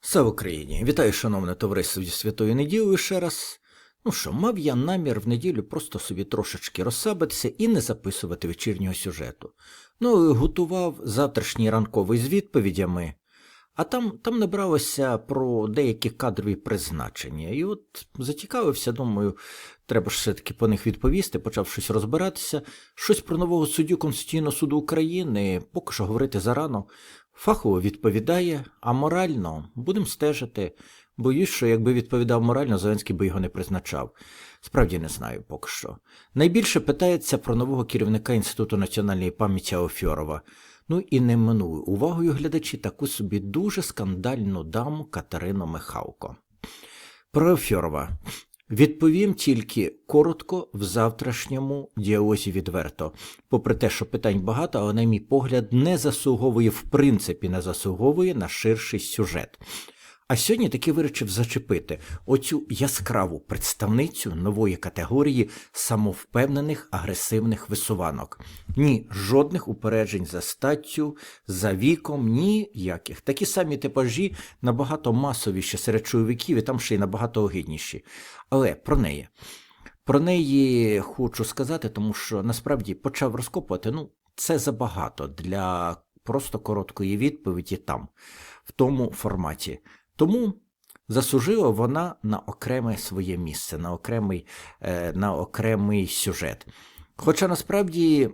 Слава Україні! Вітаю, шановне товариство зі Святою неділею ще раз. Ну що, мав я намір в неділю просто собі трошечки розсабитися і не записувати вечірнього сюжету. Ну, готував завтрашній ранковий з відповідями, а там, там набралося про деякі кадрові призначення. І от зацікавився, думаю, треба ж все-таки по них відповісти, почав щось розбиратися. Щось про нового суддю Конституційного суду України, поки що говорити зарано. Фахово відповідає, а морально будемо стежити. Боюсь, що якби відповідав морально, Зеленський би його не призначав. Справді не знаю поки що. Найбільше питається про нового керівника Інституту національної пам'яті Офьорова. Ну і не минули увагою глядачі таку собі дуже скандальну даму Катерину Михалко. Про Офьорова. Відповім тільки коротко в завтрашньому діалозі відверто. Попри те, що питань багато, але, на мій погляд, не заслуговує, в принципі, не заслуговує на ширший сюжет. А сьогодні таки вирішив зачепити оцю яскраву представницю нової категорії самовпевнених агресивних висуванок. Ні, жодних упереджень за статтю, за віком, ніяких. Такі самі типажі набагато масовіші серед чоловіків і там ще й набагато огидніші. Але про неї. Про неї хочу сказати, тому що насправді почав розкопувати. Ну, це забагато для просто короткої відповіді там, в тому форматі. Тому заслужила вона на окреме своє місце, на окремий, е, на окремий сюжет. Хоча насправді.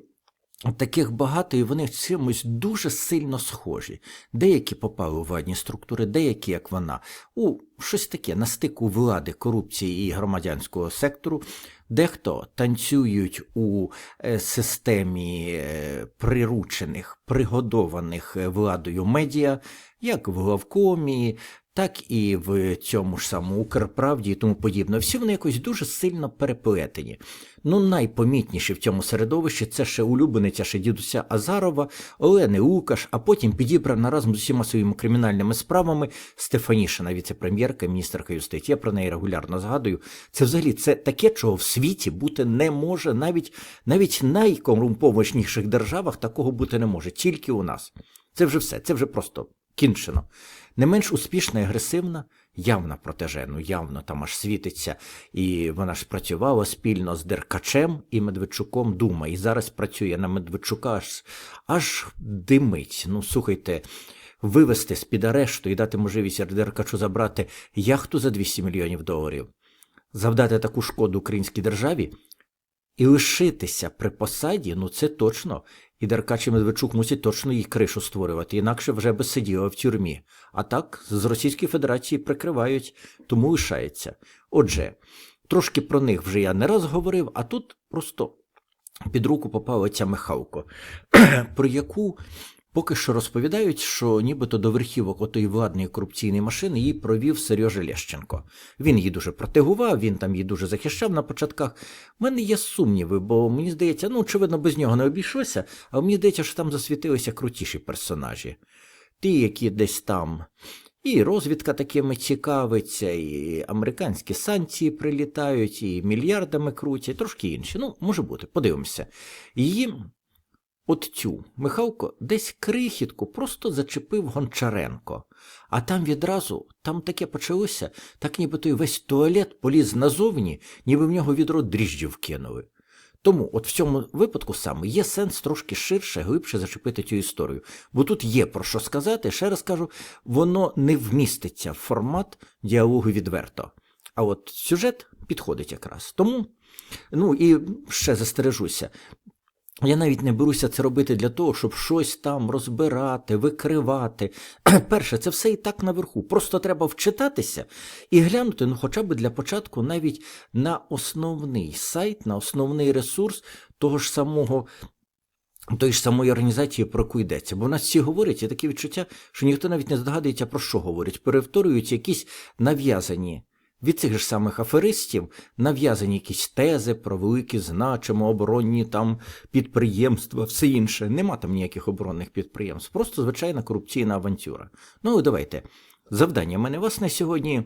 Таких багато, і вони чимось дуже сильно схожі. Деякі попали у владні структури, деякі, як вона, у щось таке на стику влади, корупції і громадянського сектору. Дехто танцюють у е, системі е, приручених, пригодованих владою медіа, як в главкомі, так і в цьому ж самому Укрправді і тому подібне. Всі вони якось дуже сильно переплетені. Ну, найпомітніші в цьому середовищі це ще улюблениця ще дідуся Азарова, Олени Лукаш, а потім підібрана разом з усіма своїми кримінальними справами Стефанішина, віце-прем'єрка, міністерка юстиції. Я про неї регулярно згадую. Це взагалі це таке, чого в світі бути не може, навіть навіть найкорумпованіших державах такого бути не може, тільки у нас. Це вже все, це вже просто кінчено. Не менш успішна і агресивна, явна протежену, явно там аж світиться. І вона ж працювала спільно з Деркачем і Медведчуком Дума. І зараз працює на Медведчука аж, аж димить. Ну, слухайте, вивести з-під арешту і дати можливість Деркачу забрати яхту за 200 мільйонів доларів, завдати таку шкоду українській державі. І лишитися при посаді, ну це точно. І Деркач і Медведчук мусять точно їй кришу створювати, інакше вже би сиділа в тюрмі. А так з Російської Федерації прикривають, тому лишається. Отже, трошки про них вже я не раз говорив, а тут просто під руку попала ця Михалко, про яку поки що розповідають, що нібито до верхівок отої владної корупційної машини її провів Сережа Лещенко. Він її дуже протегував, він там її дуже захищав на початках. У мене є сумніви, бо мені здається, ну, очевидно, без нього не обійшлося, а мені здається, що там засвітилися крутіші персонажі. Ті, які десь там. І розвідка такими цікавиться, і американські санкції прилітають, і мільярдами крутять, трошки інші. Ну, може бути, подивимося. Її От цю Михалко десь крихітку просто зачепив Гончаренко, а там відразу, там таке почалося, так ніби той весь туалет поліз назовні, ніби в нього відро дріжджів кинули. Тому от в цьому випадку саме є сенс трошки ширше, глибше зачепити цю історію. Бо тут є про що сказати, ще раз кажу, воно не вміститься в формат діалогу відверто. А от сюжет підходить якраз. Тому, ну і ще застережуся, я навіть не беруся це робити для того, щоб щось там розбирати, викривати. Перше, це все і так наверху. Просто треба вчитатися і глянути, ну, хоча б для початку, навіть на основний сайт, на основний ресурс того ж самого. Тої ж самої організації, про яку йдеться. Бо в нас всі говорять, є таке відчуття, що ніхто навіть не здогадується, про що говорять. Перевторюють якісь нав'язані від цих ж самих аферистів нав'язані якісь тези про великі значимо оборонні там підприємства, все інше. Нема там ніяких оборонних підприємств. Просто звичайна корупційна авантюра. Ну, давайте. Завдання мене вас на сьогодні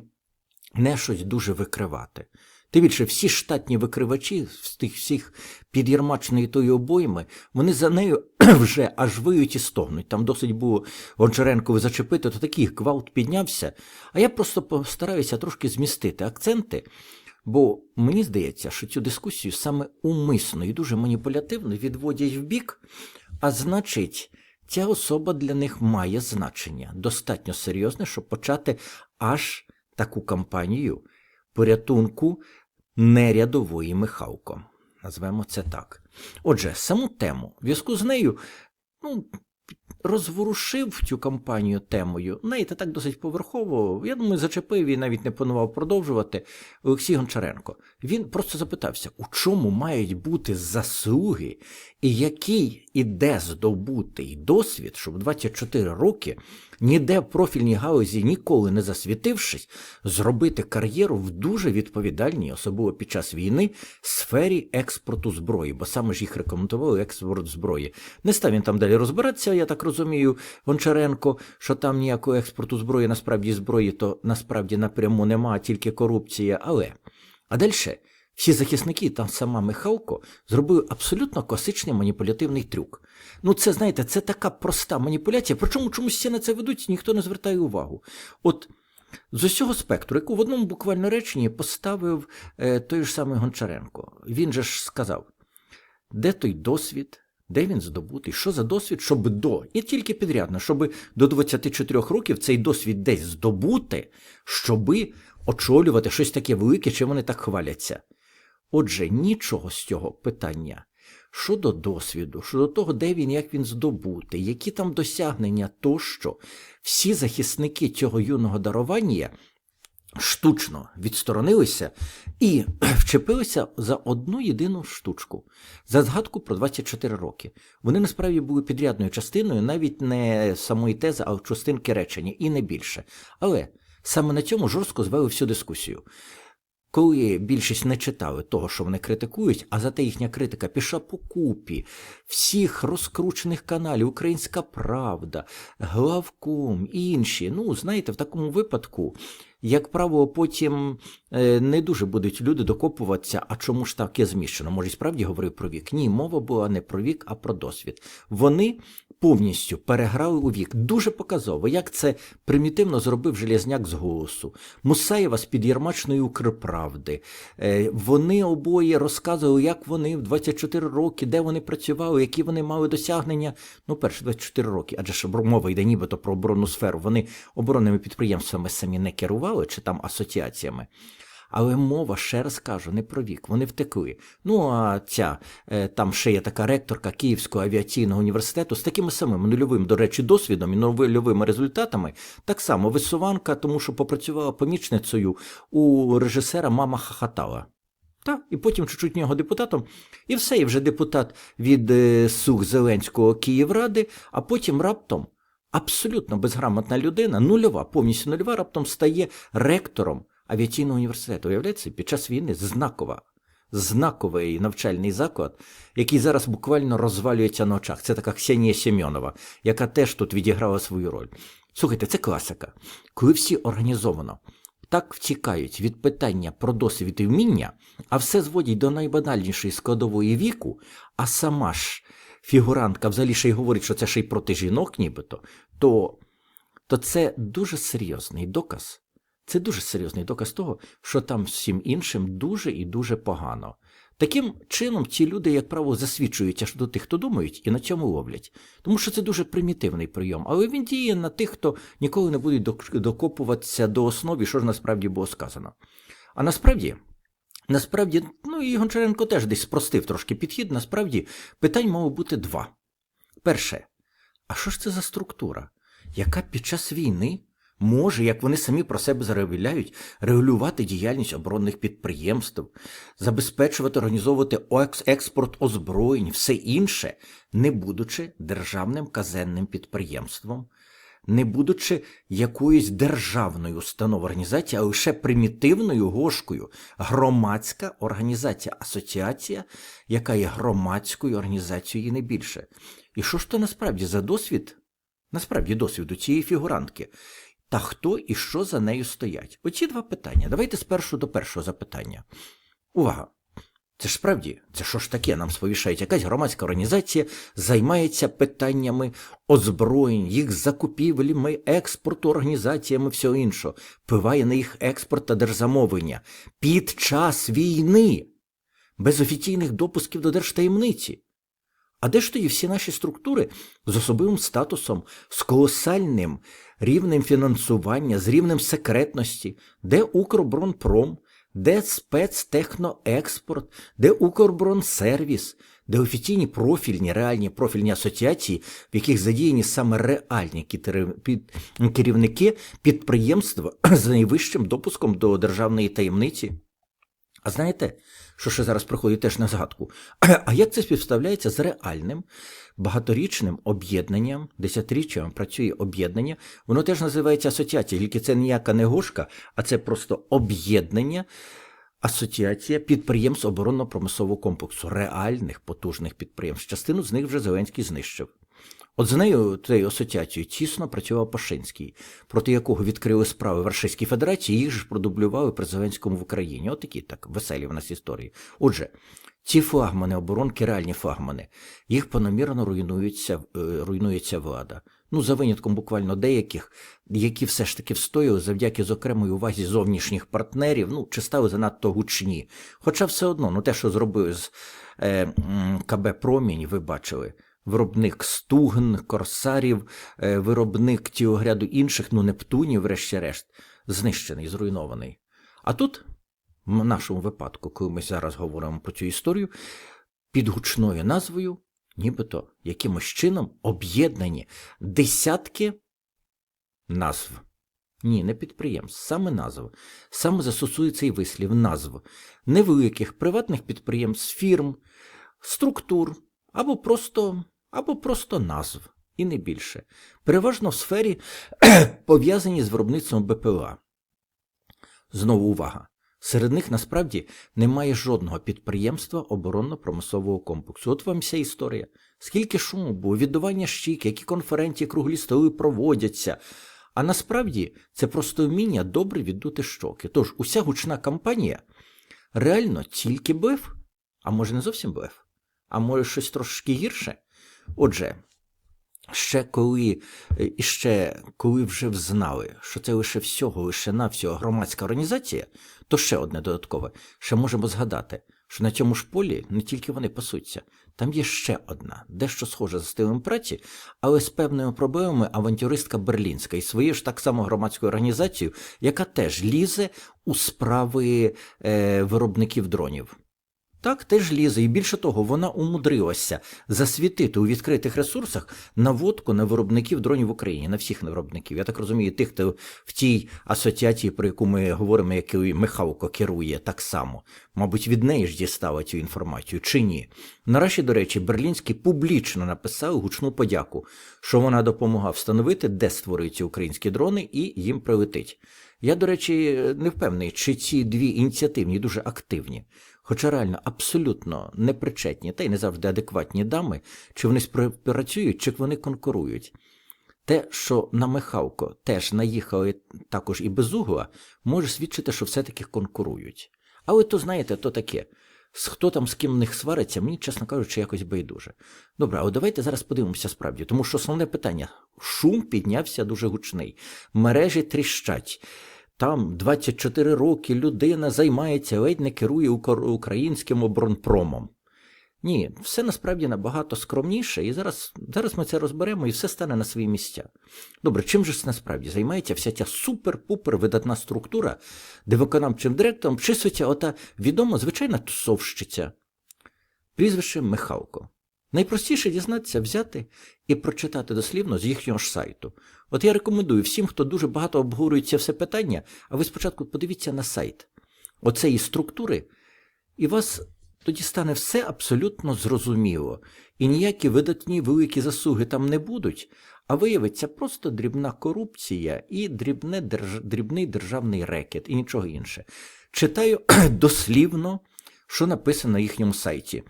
не щось дуже викривати. Тим більше всі штатні викривачі з тих всіх під'єрмачної тої обойми, вони за нею вже аж виють і стогнуть. Там досить було Гончаренкові зачепити, то такий гвалт піднявся. А я просто постараюся трошки змістити акценти. Бо мені здається, що цю дискусію саме умисно і дуже маніпулятивно відводять в бік, а значить, ця особа для них має значення достатньо серйозне, щоб почати аж таку кампанію порятунку нерядової Михалко. Назвемо це так. Отже, саму тему в зв'язку з нею, ну, розворушив цю кампанію темою, знаєте, так досить поверхово. Я думаю, зачепив і навіть не планував продовжувати Олексій Гончаренко. Він просто запитався, у чому мають бути заслуги, і який іде здобутий досвід, щоб 24 роки ніде в профільній галузі ніколи не засвітившись, зробити кар'єру в дуже відповідальній, особливо під час війни, сфері експорту зброї, бо саме ж їх рекомендували експорт зброї. Не став він там далі розбиратися, я так розумію, Гончаренко, що там ніякого експорту зброї, насправді зброї, то насправді напряму нема, тільки корупція. Але а далі. Всі захисники, там сама Михалко, зробили абсолютно класичний маніпулятивний трюк. Ну, це, знаєте, це така проста маніпуляція, причому чомусь всі на це ведуть, ніхто не звертає увагу. От з усього спектру, яку в одному буквально реченні поставив е, той ж самий Гончаренко, він же ж сказав, де той досвід, де він здобутий, що за досвід, щоб до, і тільки підрядно, щоб до 24 років цей досвід десь здобути, щоби очолювати щось таке велике, чим вони так хваляться. Отже, нічого з цього питання щодо досвіду, щодо того, де він, як він здобутий, які там досягнення тощо, всі захисники цього юного дарування штучно відсторонилися і вчепилися за одну єдину штучку, за згадку про 24 роки. Вони насправді були підрядною частиною навіть не самої тези, а частинки речення, і не більше. Але саме на цьому жорстко звели всю дискусію. Коли більшість не читали того, що вони критикують, а зате їхня критика пішла по купі всіх розкручених каналів, Українська Правда, Главком, і інші. Ну, знаєте, в такому випадку, як правило, потім не дуже будуть люди докопуватися, а чому ж таке зміщено? Може, справді говорив про вік? Ні, мова була не про вік, а про досвід. Вони повністю переграли у вік. Дуже показово, як це примітивно зробив Железняк з голосу. Мусаєва з під'єрмачної Укрправди. Е, вони обоє розказували, як вони в 24 роки, де вони працювали, які вони мали досягнення. Ну, перші 24 роки, адже ж мова йде нібито про оборонну сферу. Вони оборонними підприємствами самі не керували чи там асоціаціями. Але мова, ще раз кажу, не про вік, вони втекли. Ну а ця е, там ще є така ректорка Київського авіаційного університету з такими самими нульовим, до речі, досвідом і нульовими результатами, так само висуванка, тому що попрацювала помічницею у режисера Мама Хахатала. Та, і потім чуть-чуть нього депутатом, і все, і вже депутат від е, Сух Зеленського Київради, а потім раптом абсолютно безграмотна людина, нульова, повністю нульова, раптом стає ректором авіаційного університету. Уявляється, під час війни знакова, знаковий навчальний заклад, який зараз буквально розвалюється на очах. Це така Ксенія Семьонова, яка теж тут відіграла свою роль. Слухайте, це класика. Коли всі організовано так втікають від питання про досвід і вміння, а все зводять до найбанальнішої складової віку, а сама ж фігурантка взагалі ще й говорить, що це ще й проти жінок, нібито, то, то це дуже серйозний доказ. Це дуже серйозний доказ того, що там всім іншим дуже і дуже погано. Таким чином, ці люди, як правило, засвідчуються до тих, хто думають, і на цьому ловлять. Тому що це дуже примітивний прийом, але він діє на тих, хто ніколи не буде докопуватися до основи, що ж насправді було сказано. А насправді, насправді, ну і Гончаренко теж десь спростив трошки підхід. Насправді, питань мало бути два. Перше, а що ж це за структура, яка під час війни може, як вони самі про себе заявляють, регулювати діяльність оборонних підприємств, забезпечувати, організовувати експорт озброєнь, все інше, не будучи державним казенним підприємством, не будучи якоюсь державною установою організації, а лише примітивною гошкою, громадська організація, асоціація, яка є громадською організацією не більше. І що ж то насправді за досвід? Насправді досвіду цієї фігурантки, та хто і що за нею стоять? Оці два питання. Давайте спершу до першого запитання. Увага! Це ж справді, це що ж таке? Нам сповіщають, якась громадська організація займається питаннями озброєнь, їх закупівлями, експорту, організаціями, всього іншого, впливає на їх експорт та держзамовлення під час війни, без офіційних допусків до держтаємниці. А де ж тоді всі наші структури з особливим статусом, з колосальним рівнем фінансування, з рівнем секретності, де Укроборонпром, де спецтехноекспорт, де Укрборонсервіс, де офіційні профільні, реальні профільні асоціації, в яких задіяні саме реальні керівники підприємства з найвищим допуском до державної таємниці. А знаєте, що ще зараз приходить теж на згадку? А як це співставляється з реальним багаторічним об'єднанням, десятиріччям працює об'єднання, воно теж називається асоціація, тільки це ніяка не гошка, а це просто об'єднання, асоціація підприємств оборонно-промислового комплексу, реальних потужних підприємств. Частину з них вже Зеленський знищив. От з нею, цією асоціацією, тісно працював Пашинський, проти якого відкрили справи в Російській Федерації, їх ж продублювали при Зеленському в Україні. От такі так веселі в нас історії. Отже, ці флагмани оборонки, реальні флагмани, їх понамірно руйнується, е, руйнується влада. Ну, за винятком буквально деяких, які все ж таки встояли завдяки з окремої увазі зовнішніх партнерів, ну, чи стали занадто гучні. Хоча все одно, ну те, що зробив з е, КБ Промінь, ви бачили. Виробник стугн, корсарів, е, виробник цілого ряду інших, ну Нептунів, врешті-решт, знищений, зруйнований. А тут, в нашому випадку, коли ми зараз говоримо про цю історію, під гучною назвою, нібито якимось чином об'єднані десятки назв. Ні, не підприємств, саме назв. Саме застосує цей вислів назв невеликих приватних підприємств, фірм, структур або просто, або просто назв, і не більше. Переважно в сфері пов'язані з виробництвом БПЛА. Знову увага. Серед них насправді немає жодного підприємства оборонно-промислового комплексу. От вам вся історія. Скільки шуму було, віддавання щік, які конференції, круглі столи проводяться. А насправді це просто вміння добре віддути щоки. Тож уся гучна кампанія реально тільки блеф, а може не зовсім блеф, а може щось трошки гірше. Отже, ще коли, е, ще коли вже взнали, що це лише всього, лише навсього громадська організація, то ще одне додаткове. Ще можемо згадати, що на цьому ж полі не тільки вони пасуться, там є ще одна, дещо схожа за стилем праці, але з певними проблемами авантюристка Берлінська і своєю ж так само громадською організацією, яка теж лізе у справи е, виробників дронів. Так, теж лізе, і більше того, вона умудрилася засвітити у відкритих ресурсах наводку на виробників дронів в Україні, на всіх виробників. Я так розумію, тих, хто в тій асоціації, про яку ми говоримо, якою Михалко керує, так само. Мабуть, від неї ж дістала цю інформацію, чи ні. Нарешті, до речі, Берлінський публічно написав гучну подяку, що вона допомогла встановити, де створюються українські дрони, і їм прилетить. Я, до речі, не впевнений, чи ці дві ініціативні дуже активні. Хоча реально абсолютно непричетні та й не завжди адекватні дами, чи вони співпрацюють, чи вони конкурують. Те, що на Михалко теж наїхали також і без угла, може свідчити, що все-таки конкурують. Але то, знаєте, то таке. Хто там з ким в них свариться, мені, чесно кажучи, якось байдуже. Добре, але давайте зараз подивимося справді, тому що основне питання: шум піднявся дуже гучний, мережі тріщать. Там 24 роки людина займається, ледь не керує українським оборонпромом. Ні, все насправді набагато скромніше, і зараз, зараз ми це розберемо і все стане на свої місця. Добре, чим же насправді займається вся ця супер-пупер видатна структура, де виконавчим директором числиться ота відома звичайна тусовщиця, прізвище Михалко. Найпростіше дізнатися, взяти і прочитати дослівно з їхнього ж сайту. От я рекомендую всім, хто дуже багато обговорює це все питання, а ви спочатку подивіться на сайт оцеї структури, і вас тоді стане все абсолютно зрозуміло. І ніякі видатні великі заслуги там не будуть, а виявиться просто дрібна корупція і дрібне держ... дрібний державний рекет, і нічого інше. Читаю дослівно, що написано на їхньому сайті.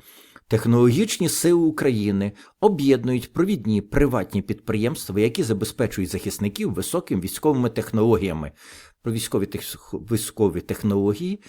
Технологічні сили України об'єднують провідні приватні підприємства, які забезпечують захисників високими військовими технологіями. Про військові, тех... військові технології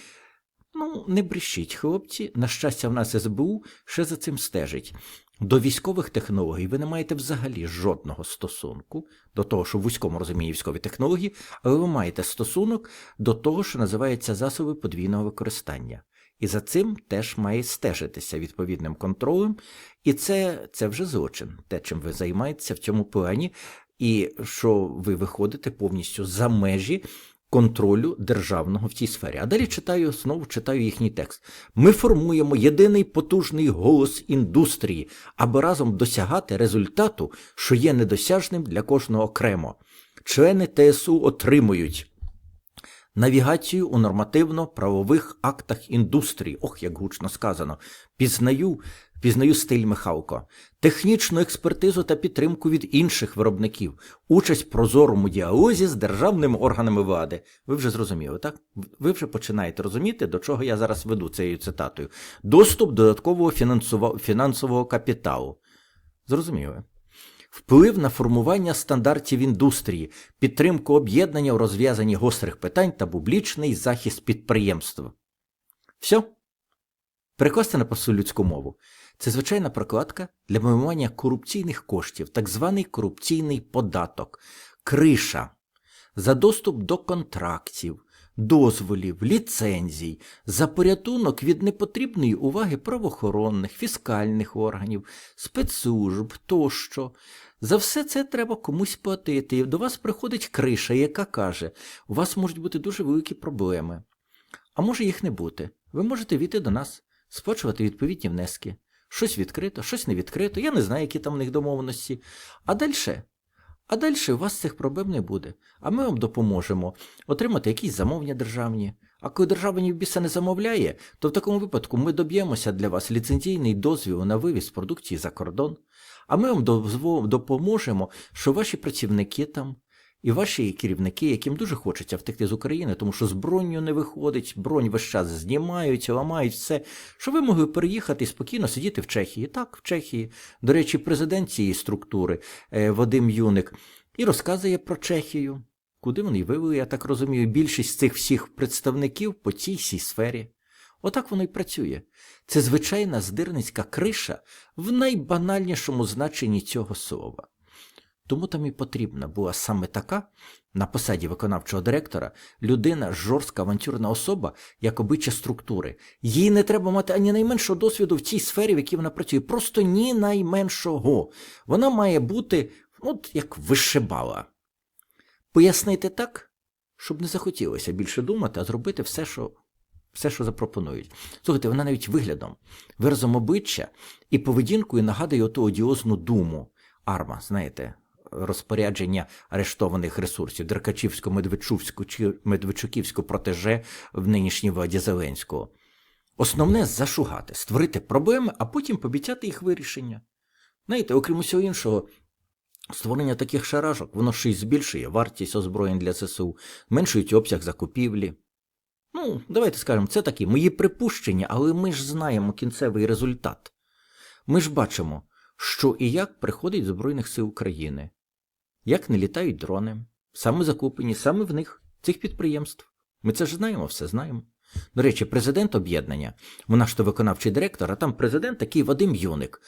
Ну, не брешіть, хлопці. На щастя, в нас СБУ ще за цим стежить. До військових технологій ви не маєте взагалі жодного стосунку до того, що в вузькому розумінні військові технології, але ви маєте стосунок до того, що називається засоби подвійного використання. І за цим теж має стежитися відповідним контролем. І це, це вже злочин, те, чим ви займаєтеся в цьому плані, і що ви виходите повністю за межі контролю державного в цій сфері. А далі читаю знову читаю їхній текст. Ми формуємо єдиний потужний голос індустрії, аби разом досягати результату, що є недосяжним для кожного окремо. Члени ТСУ отримують. Навігацію у нормативно-правових актах індустрії. Ох, як гучно сказано. Пізнаю, пізнаю стиль Михалко, технічну експертизу та підтримку від інших виробників, участь в прозорому діалозі з державними органами влади. Ви вже зрозуміли, так? Ви вже починаєте розуміти, до чого я зараз веду цією цитатою. Доступ додаткового фінансово- фінансового капіталу. Зрозуміли? Вплив на формування стандартів індустрії, підтримку об'єднання у розв'язанні гострих питань та публічний захист підприємств. Все. Перекласти на просту людську мову. Це звичайна прокладка для вимивання корупційних коштів, так званий корупційний податок, криша за доступ до контрактів, дозволів, ліцензій, за порятунок від непотрібної уваги правоохоронних, фіскальних органів, спецслужб тощо. За все це треба комусь платити. І до вас приходить криша, яка каже, у вас можуть бути дуже великі проблеми. А може їх не бути. Ви можете війти до нас, сплачувати відповідні внески. Щось відкрито, щось не відкрито, я не знаю, які там в них домовленості. А далі а далі у вас цих проблем не буде. А ми вам допоможемо отримати якісь замовлення державні. А коли держава ні біса не замовляє, то в такому випадку ми доб'ємося для вас ліцензійний дозвіл на вивіз продукції за кордон. А ми вам допоможемо, що ваші працівники там і ваші керівники, яким дуже хочеться втекти з України, тому що з не виходить, бронь весь час знімають, ламають все, що ви могли переїхати і спокійно сидіти в Чехії. Так, в Чехії. До речі, президент цієї структури е, Вадим Юник і розказує про Чехію. Куди вони вивели, я так розумію, більшість цих всіх представників по цій всій сфері. Отак воно й працює. Це звичайна здирницька криша в найбанальнішому значенні цього слова. Тому там і потрібна була саме така, на посаді виконавчого директора, людина, жорстка авантюрна особа, як обича структури. Їй не треба мати ані найменшого досвіду в цій сфері, в якій вона працює. Просто ні найменшого. Вона має бути, от як вишибала. Пояснити так, щоб не захотілося більше думати, а зробити все, що. Все, що запропонують. Слухайте, вона навіть виглядом, виразом обличчя і поведінкою нагадує оту одіозну думу. Арма, знаєте, розпорядження арештованих ресурсів Деркачівсько, Медведчувську чи Медведчуківську протеже в нинішній владі Зеленського. Основне зашугати, створити проблеми, а потім пообіцяти їх вирішення. Знаєте, окрім усього іншого, створення таких шаражок, воно ще й збільшує вартість озброєнь для ЗСУ, зменшують обсяг закупівлі. Ну, давайте скажемо, це такі мої припущення, але ми ж знаємо кінцевий результат. Ми ж бачимо, що і як приходить з Збройних сил України, як не літають дрони, саме закуплені, саме в них, цих підприємств. Ми це ж знаємо, все знаємо. До речі, президент об'єднання, вона ж то виконавчий директор, а там президент такий Вадим Юник.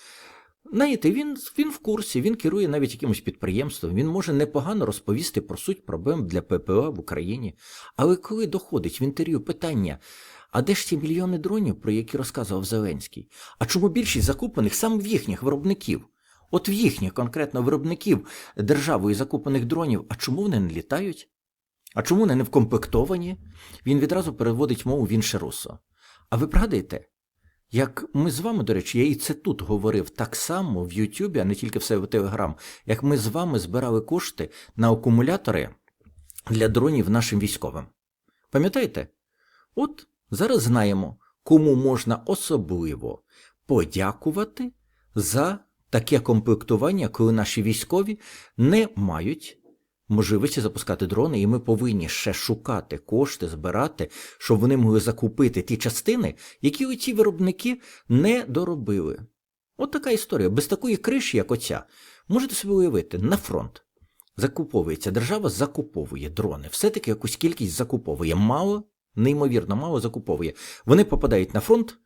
Знаєте, він, він в курсі, він керує навіть якимось підприємством, він може непогано розповісти про суть проблем для ППО в Україні. Але коли доходить в інтерв'ю питання, а де ж ті мільйони дронів, про які розказував Зеленський? А чому більшість закуплених саме в їхніх виробників? От в їхніх конкретно виробників державою закуплених дронів, а чому вони не літають? А чому вони не вкомплектовані? Він відразу переводить мову в інше русло. А ви пригадуєте, як ми з вами, до речі, я і це тут говорив так само в Ютубі, а не тільки в себе в Телеграм, як ми з вами збирали кошти на акумулятори для дронів нашим військовим. Пам'ятаєте? От зараз знаємо, кому можна особливо подякувати за таке комплектування, коли наші військові не мають можливості запускати дрони, і ми повинні ще шукати кошти, збирати, щоб вони могли закупити ті частини, які оці виробники не доробили. От така історія. Без такої криші, як оця, можете собі уявити, на фронт закуповується, держава закуповує дрони, все-таки якусь кількість закуповує. Мало, неймовірно мало закуповує. Вони попадають на фронт,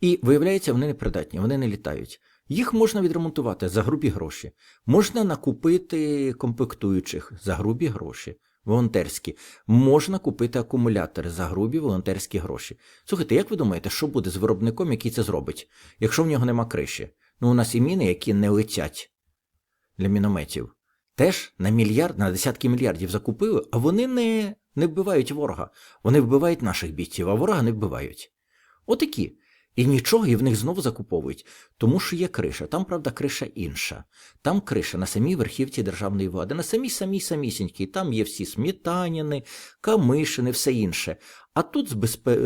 і виявляється, вони непридатні, вони не літають. Їх можна відремонтувати за грубі гроші. Можна накупити комплектуючих за грубі гроші, волонтерські. Можна купити акумулятори за грубі волонтерські гроші. Слухайте, як ви думаєте, що буде з виробником, який це зробить, якщо в нього нема криші? Ну, у нас і міни, які не летять для мінометів. Теж на мільярд, на десятки мільярдів закупили, а вони не, не вбивають ворога. Вони вбивають наших бійців, а ворога не вбивають. Отакі. І нічого, і в них знову закуповують, тому що є криша. Там, правда, криша інша. Там криша на самій верхівці державної влади, на самій самій самісінькій. Там є всі смітаніни, камишини, все інше. А тут з,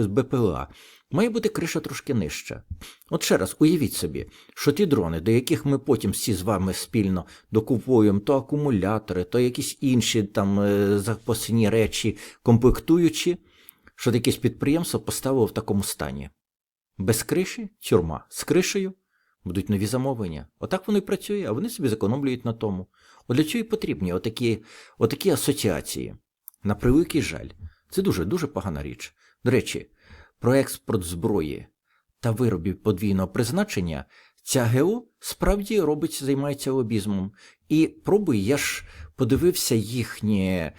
БПЛА має бути криша трошки нижча. От ще раз, уявіть собі, що ті дрони, до яких ми потім всі з вами спільно докуповуємо, то акумулятори, то якісь інші там е, запасні речі, комплектуючі, що якесь підприємство поставило в такому стані. Без криші тюрма. З кришею будуть нові замовлення. Отак воно і працює, а вони собі зекономлюють на тому. От для чого і потрібні отакі, отакі асоціації. На превеликий жаль. Це дуже-дуже погана річ. До речі, про експорт зброї та виробів подвійного призначення ця ГО справді робить, займається лобізмом. І пробує, я ж подивився їхнє.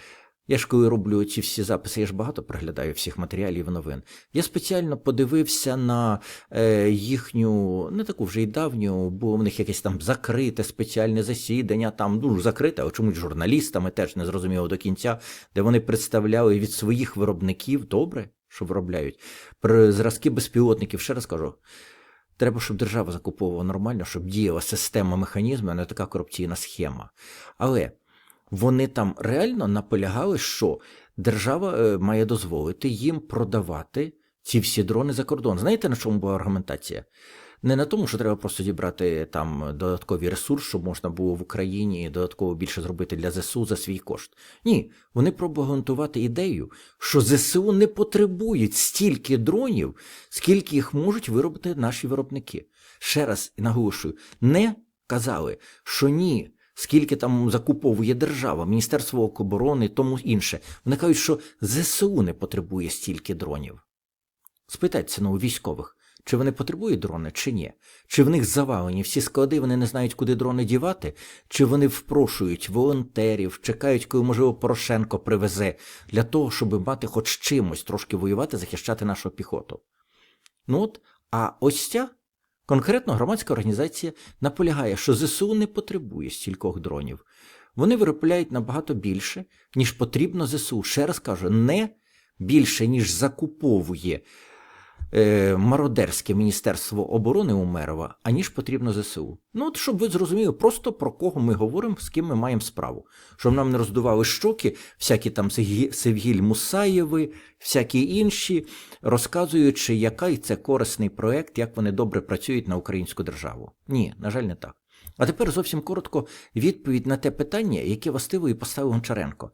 Я ж коли роблю ці всі записи, я ж багато приглядаю всіх матеріалів новин. Я спеціально подивився на е, їхню, не таку вже й давню, бо в них якесь там закрите спеціальне засідання, там дуже закрите, але чомусь журналістами теж не зрозуміло до кінця, де вони представляли від своїх виробників добре, що виробляють, про зразки безпілотників. Ще раз кажу. Треба, щоб держава закуповувала нормально, щоб діяла система механізму, а не така корупційна схема. Але вони там реально наполягали, що держава е, має дозволити їм продавати ці всі дрони за кордон. Знаєте, на чому була аргументація? Не на тому, що треба просто зібрати там додатковий ресурс, щоб можна було в Україні додатково більше зробити для ЗСУ за свій кошт. Ні, вони пробагантувати ідею, що ЗСУ не потребують стільки дронів, скільки їх можуть виробити наші виробники. Ще раз наголошую, не казали, що ні скільки там закуповує держава, Міністерство оборони, тому інше. Вони кажуть, що ЗСУ не потребує стільки дронів. Спитайте ну, у військових, чи вони потребують дрони, чи ні? Чи в них завалені всі склади, вони не знають, куди дрони дівати, чи вони впрошують волонтерів, чекають, коли, можливо, Порошенко привезе для того, щоб мати хоч чимось трошки воювати, захищати нашу піхоту. Ну от, а ось ця Конкретно громадська організація наполягає, що ЗСУ не потребує стількох дронів. Вони виробляють набагато більше, ніж потрібно ЗСУ. Ще раз кажу, не більше, ніж закуповує мародерське Міністерство оборони Умерова, аніж потрібно ЗСУ. Ну, от щоб ви зрозуміли, просто про кого ми говоримо, з ким ми маємо справу. Щоб нам не роздували щоки, всякі там Севгіль Мусаєви, всякі інші, розказуючи, який це корисний проект, як вони добре працюють на українську державу. Ні, на жаль, не так. А тепер зовсім коротко відповідь на те питання, яке властиво і поставив Гончаренко,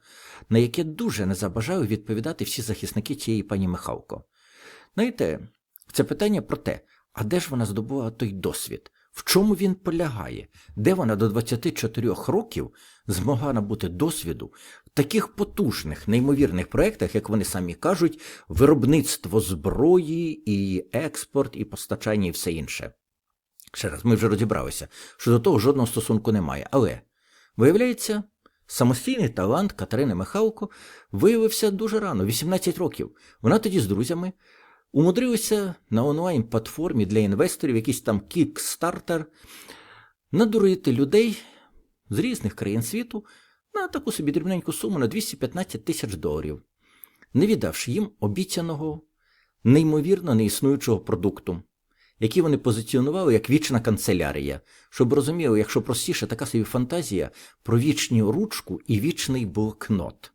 на яке дуже не забажаю відповідати всі захисники цієї пані Михалко. Знаєте, це питання про те, а де ж вона здобула той досвід? В чому він полягає? Де вона до 24 років змогла набути досвіду в таких потужних, неймовірних проєктах, як вони самі кажуть, виробництво зброї, і експорт, і постачання, і все інше? Ще раз, ми вже розібралися, що до того жодного стосунку немає. Але, виявляється, самостійний талант Катерини Михайлко виявився дуже рано, 18 років. Вона тоді з друзями умудрилися на онлайн-платформі для інвесторів, якийсь там кікстартер, надурити людей з різних країн світу на таку собі дрібненьку суму на 215 тисяч доларів, не віддавши їм обіцяного, неймовірно неіснуючого продукту, який вони позиціонували як вічна канцелярія, щоб розуміли, якщо простіше така собі фантазія про вічну ручку і вічний блокнот.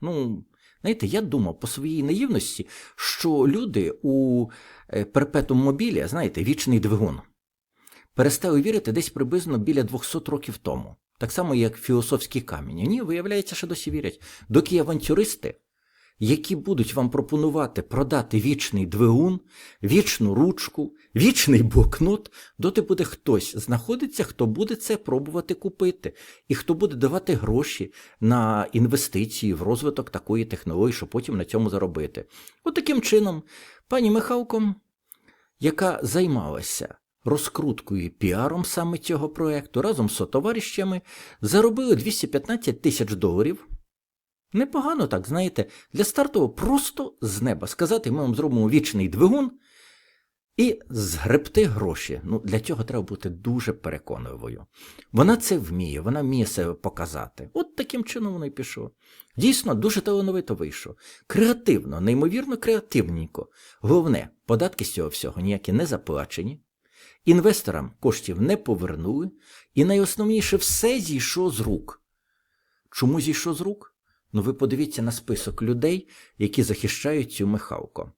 Ну, Знаєте, я думав по своїй наївності, що люди у е, перпетум мобілі, знаєте, вічний двигун, перестали вірити десь приблизно біля 200 років тому. Так само, як філософські камені. Ні, виявляється, що досі вірять. Доки авантюристи які будуть вам пропонувати продати вічний двигун, вічну ручку, вічний блокнот, доти буде хтось знаходиться, хто буде це пробувати купити, і хто буде давати гроші на інвестиції в розвиток такої технології, щоб потім на цьому заробити. От таким чином, пані Михалко, яка займалася розкруткою і піаром саме цього проекту, разом з сотоварищами заробили 215 тисяч доларів. Непогано так, знаєте, для стартового просто з неба сказати, ми вам зробимо вічний двигун і згребти гроші. Ну, Для цього треба бути дуже переконливою. Вона це вміє, вона вміє себе показати. От таким чином воно й пішло. Дійсно, дуже талановито вийшло. Креативно, неймовірно креативненько. Головне, податки з цього всього ніякі не заплачені. Інвесторам коштів не повернули, і найосновніше все зійшло з рук. Чому зійшло з рук? Ну, ви подивіться на список людей, які захищають цю Михалко.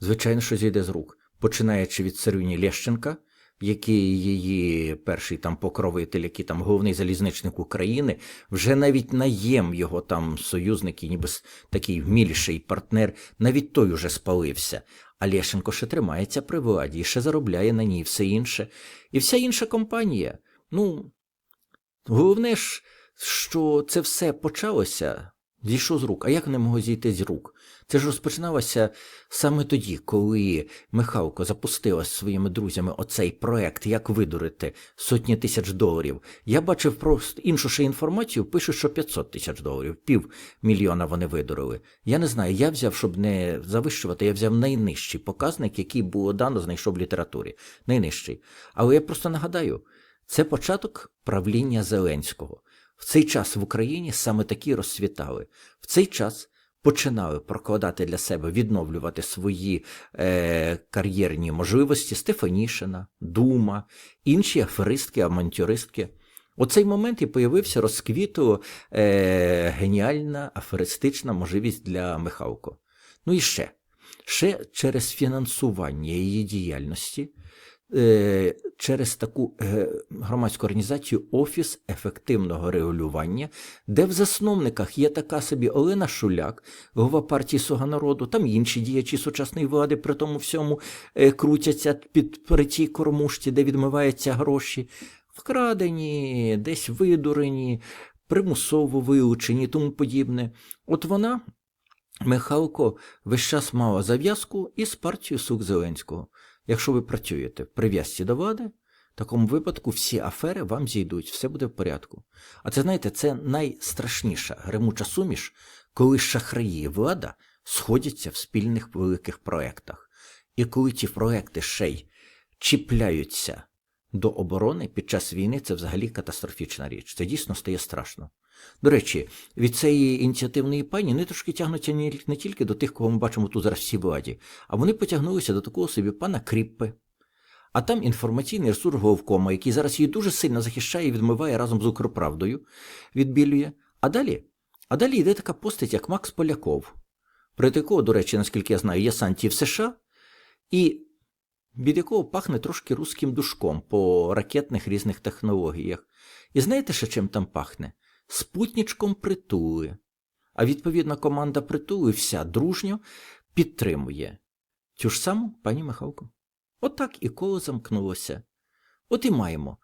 Звичайно, що зійде з рук, починаючи від Царюні Лєщенка, який її перший там покровитель, який там головний залізничник України, вже навіть наєм його там союзники, ніби такий вміліший партнер, навіть той уже спалився. А Лєшенко ще тримається при владі і ще заробляє на ній все інше. І вся інша компанія. Ну, головне ж що це все почалося, зійшло з рук. А як не могло зійти з рук? Це ж розпочиналося саме тоді, коли Михалко запустила з своїми друзями оцей проект, як видурити сотні тисяч доларів. Я бачив просто іншу ще інформацію, пишуть, що 500 тисяч доларів, пів мільйона вони видурили. Я не знаю, я взяв, щоб не завищувати, я взяв найнижчий показник, який було дано, знайшов в літературі. Найнижчий. Але я просто нагадаю, це початок правління Зеленського. В цей час в Україні саме такі розсвітали. В цей час починали прокладати для себе, відновлювати свої е, кар'єрні можливості Стефанішина, Дума, інші аферистки, авантюристки. У цей момент і появився розквіту е, геніальна аферистична можливість для Михалко. Ну і ще, ще через фінансування її діяльності. Е, через таку е, громадську організацію Офіс ефективного регулювання, де в засновниках є така собі Олена Шуляк, голова партії Слуга народу, там інші діячі сучасної влади, при тому всьому е, крутяться під при цій кормушці, де відмиваються гроші, вкрадені, десь видурені, примусово вилучені і тому подібне. От вона. Михалко весь час мала зав'язку із партією Сук Зеленського. Якщо ви працюєте в прив'язці до влади, в такому випадку всі афери вам зійдуть, все буде в порядку. А це, знаєте, це найстрашніша гримуча суміш, коли шахраї і влада сходяться в спільних великих проєктах. І коли ті проекти ще й чіпляються до оборони під час війни, це взагалі катастрофічна річ. Це дійсно стає страшно. До речі, від цієї ініціативної пані не трошки тягнуться не тільки до тих, кого ми бачимо тут зараз всі владі, а вони потягнулися до такого собі пана Кріппи. А там інформаційний ресурс Головкома, який зараз її дуже сильно захищає і відмиває разом з Укрправдою, відбілює. А далі а далі йде така постать, як Макс Поляков, про якого, до речі, наскільки я знаю, є санкції в США, і від якого пахне трошки руським душком по ракетних різних технологіях. І знаєте, що чим там пахне? Спутнічком притули. А відповідна команда притули вся дружньо підтримує цю ж саму пані Михалко. Отак От і коло замкнулося. От і маємо.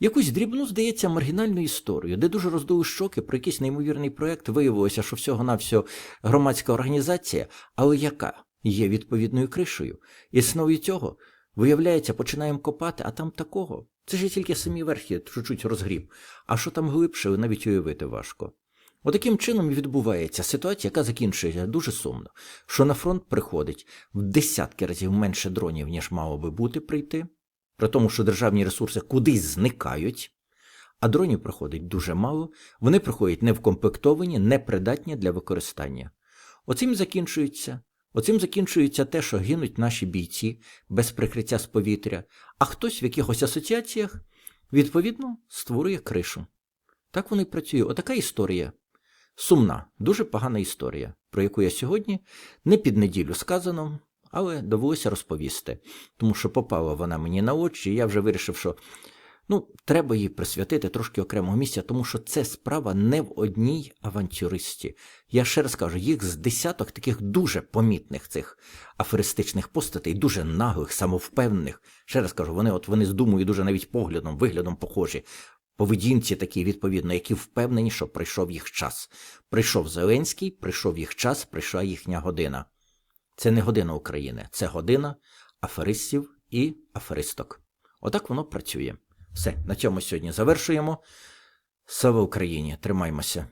Якусь дрібну, здається, маргінальну історію, де дуже роздули щоки про якийсь неймовірний проєкт, виявилося, що всього-навсього громадська організація, але яка є відповідною кришею. І основі цього, виявляється, починаємо копати, а там такого це ж тільки самі верхи чуть-чуть розгріб, а що там глибше, навіть уявити важко. Отаким чином відбувається ситуація, яка закінчується дуже сумно, що на фронт приходить в десятки разів менше дронів, ніж мало би бути прийти, при тому, що державні ресурси кудись зникають, а дронів приходить дуже мало, вони приходять невкомплектовані, непридатні для використання. Оцим закінчується Оцим закінчується те, що гинуть наші бійці без прикриття з повітря, а хтось в якихось асоціаціях, відповідно, створює кришу. Так воно і працює. Отака історія. Сумна, дуже погана історія, про яку я сьогодні не під неділю сказано, але довелося розповісти, тому що попала вона мені на очі, і я вже вирішив, що Ну, треба їй присвятити трошки окремого місця, тому що це справа не в одній авантюристі. Я ще раз кажу, їх з десяток таких дуже помітних цих аферистичних постатей, дуже наглих, самовпевнених. Ще раз кажу, вони от вони з думою дуже навіть поглядом, виглядом похожі. Поведінці такі, відповідно, які впевнені, що прийшов їх час. Прийшов Зеленський, прийшов їх час, прийшла їхня година. Це не година України, це година аферистів і аферисток. Отак воно працює. Все, на цьому сьогодні завершуємо. Слава Україні! Тримаймося!